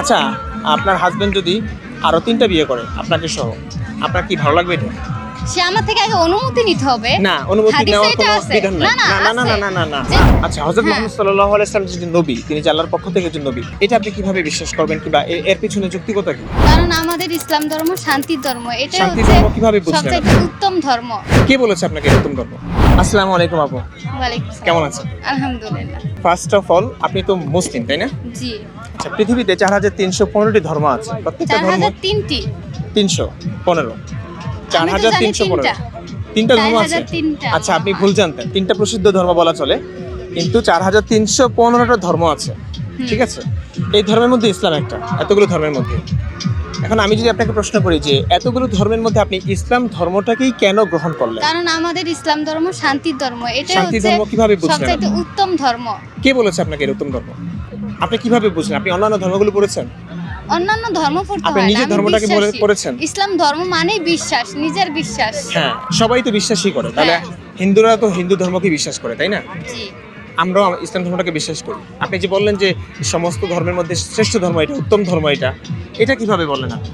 আচ্ছা আপনার হাজবেন্ড যদি আরও তিনটা বিয়ে করে আপনাকে সহ আপনার কি ভালো লাগবে এটা? সে আমার থেকে আগে অনুমতি নিতে হবে। না অনুমতি নেওয়ার কোনো বিধান নাই। না, না, না না না না আচ্ছা হযরত হ্যাঁ। মুহাম্মদ সাল্লাল্লাহু আলাইহি সাল্লাম যে নবী তিনি আল্লাহর পক্ষ থেকে যে নবী এটা আপনি কীভাবে বিশ্বাস করবেন কিংবা এর পিছনে যুক্তিকতা কি? কারণ আমাদের ইসলাম ধর্ম শান্তির ধর্ম। এটা শান্তির হচ্ছে ধর্ম কীভাবে বুঝলেন? সবচেয়ে উত্তম ধর্ম। কে বলেছে আপনাকে এরকম ধর্ম? আসসালামু আলাইকুম আপু। ওয়ালাইকুম কেমন আছেন? আলহামদুলিল্লাহ। ফার্স্ট অফ অল আপনি তো মুসলিম তাই না? জি। আচ্ছা পৃথিবীতে চার হাজার তিনশো পনেরোটি ধর্ম আছে প্রত্যেকটা ধর্ম তিনটি। তিনশো পনেরো। চার হাজার তিনশো পনেরো। তিনটা। তিনটা ধর্ম আছে। আচ্ছা আপনি ভুল জানতেন। তিনটা প্রসিদ্ধ ধর্ম বলা চলে কিন্তু চার হাজার তিনশো পনেরোটা ধর্ম আছে। ঠিক আছে? এই ধর্মের মধ্যে ইসলাম একটা এতগুলো ধর্মের মধ্যে। এখন আমি যদি আপনাকে প্রশ্ন করি যে এতগুলো ধর্মের মধ্যে আপনি ইসলাম ধর্মটাকেই কেন গ্রহণ করলেন? কারণ আমাদের ইসলাম ধর্ম শান্তির ধর্ম। এটা শান্তি হচ্ছে ধর্ম কীভাবে বুঝলেন সবচেয়ে উত্তম ধর্ম। কে বলেছে আপনাকে এরকম ধর্ম? আপনি কীভাবে বুঝলেন? আপনি অন্যান্য ধর্মগুলো পড়েছেন? অন্যান্য ধর্ম পড়তে হয় নিজের ধর্মটাকে পড়েছেন? ইসলাম ধর্ম মানেই বিশ্বাস নিজের বিশ্বাস। হ্যাঁ সবাই তো বিশ্বাসই করে তাহলে হ্যাঁ। হিন্দুরা তো হিন্দু ধর্মকে বিশ্বাস করে তাই না? জি। আমরাও ইসলাম ধর্মটাকে বিশ্বাস করি। আপনি যে বললেন যে সমস্ত ধর্মের মধ্যে শ্রেষ্ঠ ধর্ম এটা উত্তম ধর্ম এটা এটা কীভাবে বললেন আপনি?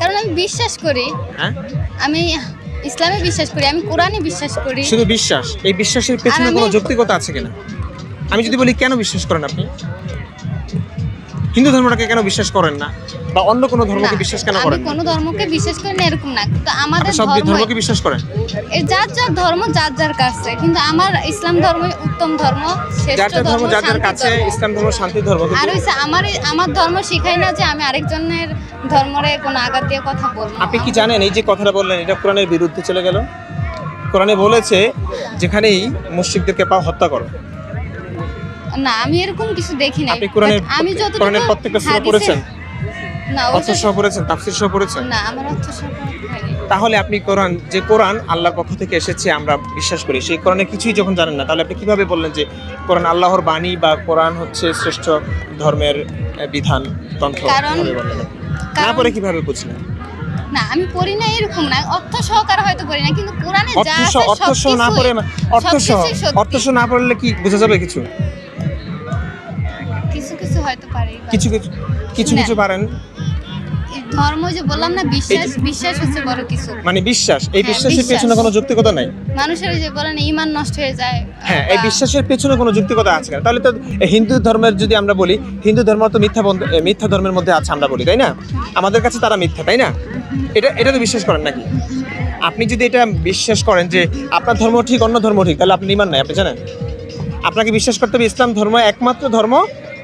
কারণ আমি বিশ্বাস করি। হ্যাঁ? আমি ইসলামে বিশ্বাস করি আমি কোরআনে বিশ্বাস করি। শুধু বিশ্বাস এই বিশ্বাসের পেছনে কোনো যৌক্তিকতা আছে কিনা? আমি যদি বলি কেন বিশ্বাস করেন আপনি? হিন্দু ধর্মটাকে কেন বিশ্বাস করেন না? বা অন্য কোনো ধর্মকে বিশ্বাস কেন করেন কোনো ধর্মকে বিশ্বাস করি না এরকম না। কিন্তু আমাদের আপনি সব ধর্মকে বিশ্বাস করেন? যার যার ধর্ম যার যার কাছে। কিন্তু আমার ইসলাম ধর্ম উত্তম ধর্ম শ্রেষ্ঠ ধর্ম যার যার কাছে ইসলাম ধর্ম শান্তির ধর্ম আর হইছে আমার আমার ধর্ম শেখায় না যে আমি আরেকজনের ধর্মরে কোনো আঘাত দিয়ে কথা বলব আপনি কি জানেন এই যে কথাটা বললেন এটা কোরআনের বিরুদ্ধে চলে গেল? কোরআনে বলেছে যেখানেই মুসলিমদেরকে পাও হত্যা করো। না আমি এরকম কিছু দেখি না আমি যত কোরআনের প্রত্যেকটা সূরা পড়েছেন? না অর্থ সহ পড়েছেন তাফসির সহ পড়েছেন? না আমার অর্থ সহ তাহলে আপনি কোরআন যে কোরআন আল্লাহর পক্ষ থেকে এসেছে আমরা বিশ্বাস করি। সেই কোরআনে কিছুই যখন জানেন না তাহলে আপনি কীভাবে বললেন যে কোরআন আল্লাহর বাণী বা কোরআন হচ্ছে শ্রেষ্ঠ ধর্মের বিধান তন্ত্র? কীভাবে না পরে কীভাবে বুঝলেন? না আমি পড়ি না এরকম না। অর্থ সহকারে হয়তো পড়ি না কিন্তু কোরআনে যা অর্থ আছে অর্থ সহ না পড়ে অর্থ সহ অর্থ সহ না পড়লে কি বোঝা যাবে কিছু? কিছু কিছু হয়তো পারি কিছু কিছু কিছু কিছু পারেন। ধর্ম যে বললাম না বিশ্বাস বিশ্বাস হচ্ছে বড় কিছু। মানে বিশ্বাস এই হ্যাঁ, বিশ্বাসের পেছনে কোনো যৌক্তিকতা নাই? মানুষের যে বলেন ইমান নষ্ট হয়ে যায় হ্যাঁ এই বিশ্বাসের পেছনে কোনো যুক্তিকতা আছে না? তাহলে তো হিন্দু ধর্মের যদি আমরা বলি হিন্দু ধর্ম তো মিথ্যা মিথ্যা ধর্মের মধ্যে আছে আমরা বলি তাই না? আমাদের কাছে তারা মিথ্যা তাই না? এটা এটা তো বিশ্বাস করেন নাকি? আপনি যদি এটা বিশ্বাস করেন যে আপনার ধর্ম ঠিক অন্য ধর্ম ঠিক তাহলে আপনি ইমান নাই আপনি জানেন? আপনাকে বিশ্বাস করতে হবে ইসলাম ধর্ম একমাত্র ধর্ম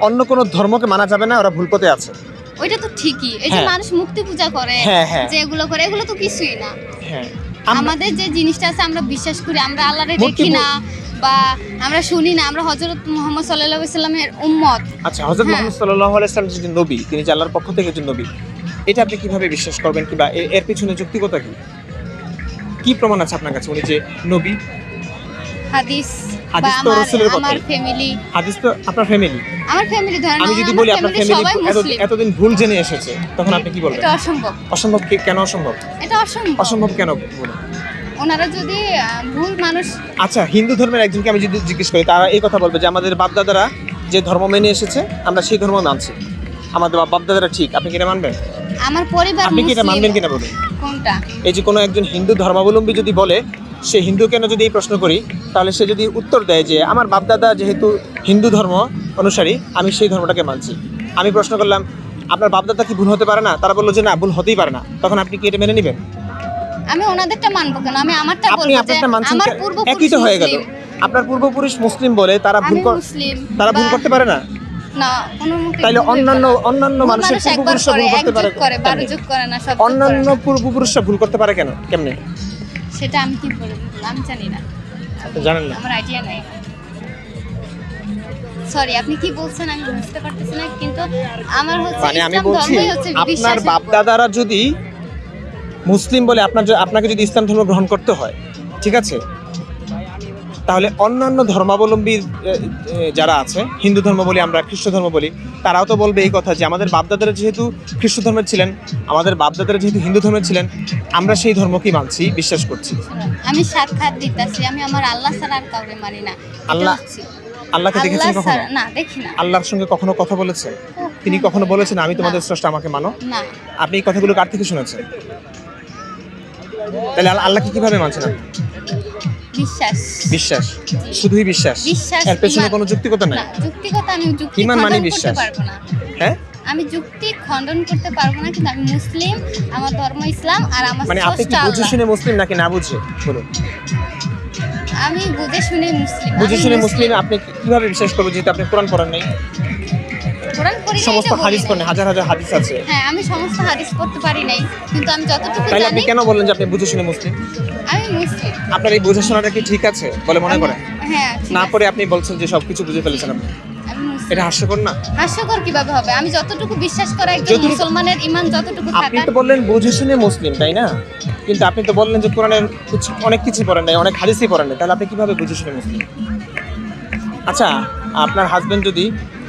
অন্য কোনো ধর্মকে মানা যাবে না ওরা ভুল পথে আছে। ওইটা তো ঠিকই। এই যে হ্যাঁ। মানুষ মুক্তি পূজা করে হ্যাঁ, হ্যাঁ। যে এগুলো করে এগুলো তো কিছুই না। হ্যাঁ। আমরা- আমাদের যে জিনিসটা আছে আমরা বিশ্বাস করি আমরা আল্লাহরে মূর্তি দেখি পূ- না বা আমরা শুনি না আমরা হজরত মোহাম্মদ সাল্লাহ সাল্লামের উম্মত। আচ্ছা হজরত হ্যাঁ। মোহাম্মদ সাল্লাহ আলাইসলাম যে নবী তিনি যে আল্লাহর পক্ষ থেকে যে নবী এটা আপনি কীভাবে বিশ্বাস করবেন কিংবা এ- এর পিছনে যুক্তিকতা কি? কি প্রমাণ আছে আপনার কাছে? উনি যে নবী? হাদিস। হাদিস তো রাসূলের। আমার ফ্যামিলি হাদিস তো আপনার ফ্যামিলি আমার ফ্যামিলি ধরেন আমি যদি বলি আপনার ফ্যামিলি এতদিন ভুল জেনে এসেছে তখন আপনি কি বলবেন? এটা অসম্ভব অসম্ভব কেন অসম্ভব? এটা অসম্ভব। অসম্ভব কেন বলুন? ওনারা যদি ভুল মানুষ আচ্ছা হিন্দু ধর্মের একজনকে আমি যদি জিজ্ঞেস করি তারা এই কথা বলবে যে আমাদের বাপদাদারা যে ধর্ম মেনে এসেছে আমরা সেই ধর্ম মানছি। আমাদের বাপ- বাপদাদারা ঠিক আপনি কি এটা মানবেন? আমার পরিবার আপনি কি এটা মানবেন কিনা বলুন? কোনটা? এই যে কোনো একজন হিন্দু ধর্মাবলম্বী যদি বলে সে হিন্দু কেন যদি এই প্রশ্ন করি তাহলে সে যদি উত্তর দেয় যে আমার বাপদাদা যেহেতু হিন্দু ধর্ম অনুসারী আমি সেই ধর্মটাকে মানছি। আমি প্রশ্ন করলাম আপনার বাপদাদা কি ভুল হতে পারে না? তারা বলল যে না ভুল হতেই পারে না। তখন আপনি কি এটা মেনে নেবেন? আমি ওনাদেরটা মানবো কেন? আমি আমারটা আপনি আপনারটা মানছেন একই তো হয়ে গেল। আপনার পূর্বপুরুষ মুসলিম বলে তারা ভুল তারা ভুল করতে পারে না? তাইলে অন্যান্য অন্যান্য মানুষের মানুষ একবার ভুল করতে পারে অন্যান্য পূর্বপুরুষরা ভুল করতে পারে কেন? কেমনে? সেটা আমি কি বলব আমি জানি না। জানেন না? আমার আইডিয়া নাই। সরি আপনি কি বলছেন আমি বুঝতে পারতেছি না কিন্তু আমার হচ্ছে মানে আমি বলছি আপনার বাপ দাদারা যদি মুসলিম বলে আপনার আপনাকে যদি ইসলাম ধর্ম গ্রহণ করতে হয় ঠিক আছে? তাহলে অন্যান্য ধর্মাবলম্বী যারা আছে হিন্দু ধর্ম বলি আমরা খ্রিস্ট ধর্ম বলি তারাও তো বলবে এই কথা যে আমাদের বাপদাদারা যেহেতু খ্রিস্ট ধর্মের ছিলেন আমাদের বাপদাদারা যেহেতু হিন্দু ধর্মের ছিলেন আমরা সেই ধর্মকেই মানছি বিশ্বাস করছি। আমি সাক্ষাৎ দিতেছি আমি আমার আল্লাহ ছাড়া আর কাউরে মানি না। আল্লাহ- আল্লাহকে দেখেছেন কখনো? না দেখি না। আল্লাহর সঙ্গে কখনো কথা বলেছেন? তিনি কখনো। বলেছেন আমি তোমাদের স্রষ্টা আমাকে মানো? না। আপনি এই কথাগুলো কার থেকে শুনেছেন? তাহলে আল- আল্লাহকে কীভাবে মানছেন আপনি? বিশ্বাস। বিশ্বাস? শুধুই বিশ্বাস? বিশ্বাস, এর পেছনে কোনো যুক্তিকতা নাই। না যুক্তিগত আমি যুক্তি ইমান মানে বিশ্বাস। হ্যাঁ? আমি যুক্তি খণ্ডন করতে পারব না কিন্তু আমি মুসলিম আমার ধর্ম ইসলাম আর আমার মানে আপনি কি বুঝে শুনে মুসলিম নাকি না বুঝে? বলুন। আমি বুঝে শুনে মুসলিম। বুঝে শুনে মুসলিম। আপনি কীভাবে বিশ্বাস করব যেহেতু আপনি কোরআন পড়েন নাই? কোরআন পড়ি সমস্ত হাদিস। পড়েন হাজার হাজার হাদিস আছে। হ্যাঁ আমি সমস্ত হাদিস পড়তে পারি নাই কিন্তু আমি যতটুকু তাহলে আপনি জানি কেন বললেন যে আপনি বুঝে শুনে মুসলিম? আমি মুসলিম। আপনার এই বোঝা শোনাটা কি ঠিক আছে বলে মনে করেন? হ্যাঁ ঠিক না। পরে আপনি বলছেন যে সবকিছু বুঝে ফেলেছেন আপনি। আমি মুসলিম। এটা হাস্যকর না? হাস্যকর কীভাবে হবে? আমি যতটুকু বিশ্বাস করা একজন যতটুকু- মুসলমানের ইমান যতটুকু আপনি থাকা তো বললেন বুঝে শুনে মুসলিম তাই না? কিন্তু আপনি তো বললেন যে কোরআনের কিছু- অনেক কিছু পড়েন নাই অনেক হাদিসই পড়েন নাই। তাহলে আপনি কীভাবে বুঝে শুনে মুসলিম? আচ্ছা আপনার হাজবেন্ড যদি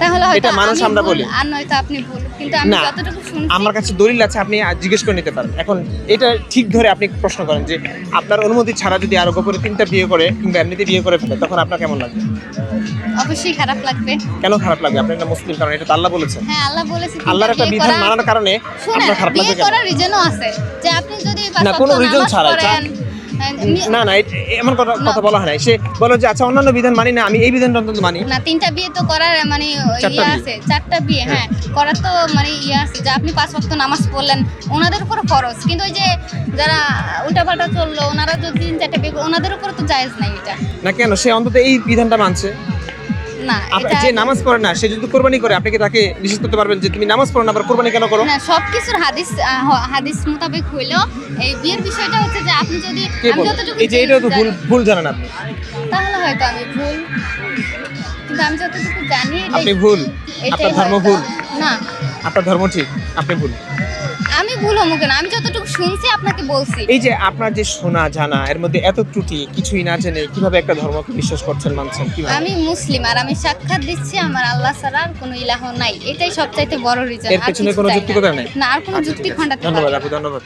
তাহলে হয়তো এটা মানুষ আমরা বলি। আর নয়তো আপনি ভুল কিন্তু আমি যতটুকু শুনছি আমার কাছে দলিল আছে আপনি জিজ্ঞেস করে নিতে পারেন। এখন এটা ঠিক ধরে আপনি প্রশ্ন করেন যে আপনার অনুমতি ছাড়া যদি আরও গোপনে তিনটা বিয়ে করে কিংবা এমনিতে বিয়ে করে ফেলে তখন আপনার কেমন লাগবে? অবশ্যই খারাপ লাগবে। কেন খারাপ লাগবে? আপনি একটা মুসলিম কারণ এটা তো আল্লাহ বলেছেন। হ্যাঁ আল্লাহ বলেছে আল্লাহর একটা বিধান মানার কারণে আপনার খারাপ লাগবে কেন? করার রিজনও আছে যে আপনি যদি না, কোনো reason নামাজ না না এমন কথা বলা হয় না সে বলো যে আচ্ছা অন্যান্য বিধান মানি না আমি এই বিধানটা অন্তত মানি। না তিনটা বিয়ে তো করার মানে ইয়ে। আছে চারটা বিয়ে হ্যাঁ। করার তো মানে ইয়ে আছে যে আপনি পাঁচ ওয়াক্ত নামাজ পড়লেন ওনাদের উপর ফরজ। কিন্তু ওই যে যারা উল্টাপাল্টা চলল ওনারা যদি তিন চারটা বিয়ে ওনাদের উপর তো জায়েজ নাই এটা। না কেন? সে অন্তত এই বিধানটা মানছে। না এটা যে নামাজ পড়ে না সে যদি কোরবানি করে আপনি কি তাকে নিষেধ করতে পারবেন যে তুমি নামাজ পড়ো না আবার কোরবানি কেন করো? না সব কিছুর হাদিস হাদিস মোতাবেক হইলেও এই বিয়ের বিষয়টা হচ্ছে যে আপনি যদি আমি যতটুকু এই যে এটাও তো ভুল ভুল জানেন আপনি। তাহলে হয়তো আমি ভুল। কিন্তু আমি যতটুকু জানি আপনি ভুল। আপনার ধর্ম ভুল। না। আপনার ধর্ম ঠিক আপনি ভুল। আমি ভুল হব কেন? আমি যতটুকু শুনছি আপনাকে বলছি। এই যে আপনার যে শোনা জানা এর মধ্যে এত ত্রুটি কিছুই না জেনে কীভাবে একটা ধর্মকে বিশ্বাস করছেন মানছেন কীভাবে? আমি মুসলিম আর আমি সাক্ষাৎ দিচ্ছি আমার আল্লাহ ছাড়া আর কোনো ইলাহ নাই। এটাই সবচাইতে বড় রিজন এর পেছনে কোনো যুক্তিকতা নেই? না আর কোনো আচ্ছা, যুক্তি। খণ্ডাতে ধন্যবাদ আপু ধন্যবাদ।